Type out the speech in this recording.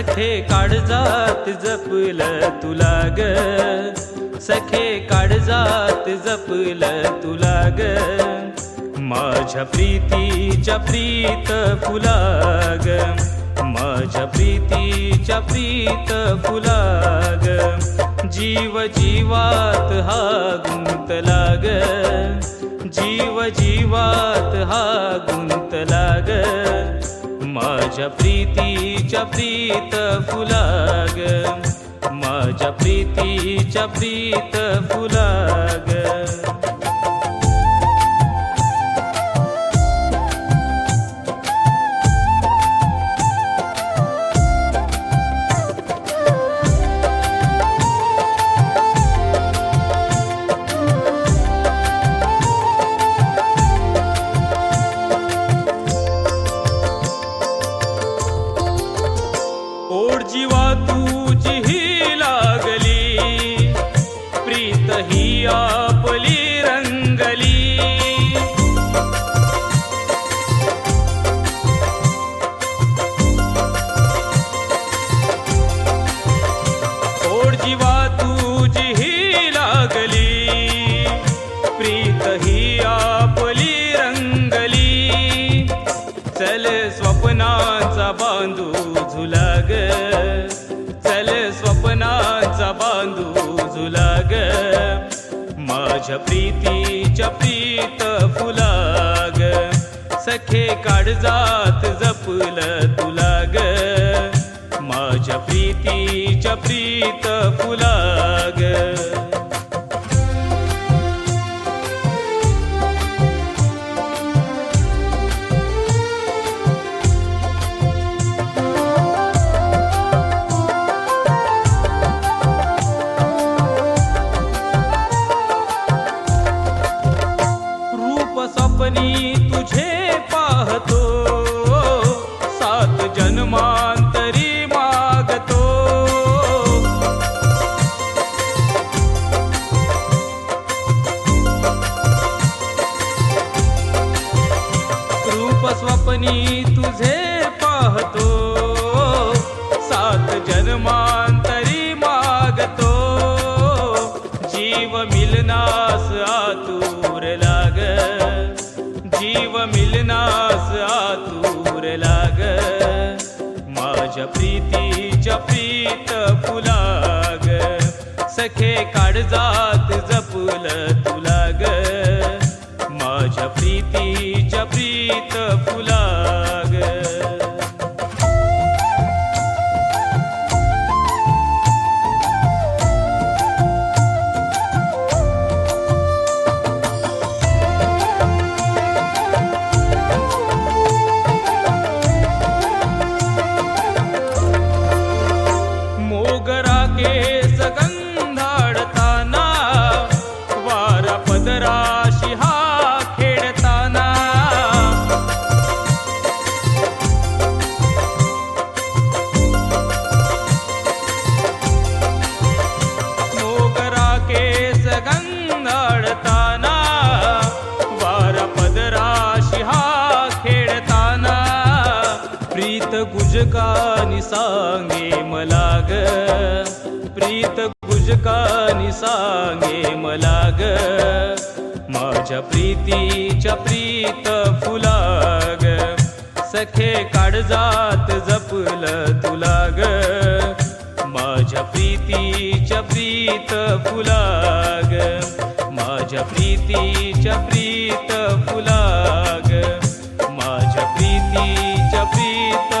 सखे काळजात जपल तुला ग. सखे काळजात जपल तुला ग. माझ्या प्रीतीच्या प्रीत फुला ग. माझ्या प्रीतीच्या प्रीत फुला ग. जीव जीवात हा गुंतला ग. जीव जीवात हा गुंतला ग. माझ्या प्रीतीच्या प्रीत फुलाग. माझ्या प्रीतीच्या प्रीत फुलाग. ओढ जीवा तुझी स्वप्नाचा बांधू झुलाग. चल स्वप्नाचा बांधू झुलाग. माझ्या प्रीतीच्या प्रीत फुलाग. ग सखे काळजात जपल तुला ग माझ्या प्रीतीच्या प्रीत फुलाग. हनुमान तरी मागतो. रूप स्वप्नी तुझे पाहतो. सात जन्मांतरी मागतो. जीव मिलनास आतूर लाग. जीव मिलनास आतूर लाग. माझ्या प्रीतीच्या प्रीत फुलाग. सखे काळजात जप गुजकानी सांगे मला ग. प्रीत गुजकानी सांगे मला ग. माझ्या प्रीतीच्या प्रीत फुला ग. सखे काळजात जपल तुला ग. माझ्या प्रीतीच्या प्रीत फुला ग. माझ्या प्रीतीच्या प्रीत फुला ग. माझ्या प्रीतीच्या प्रीत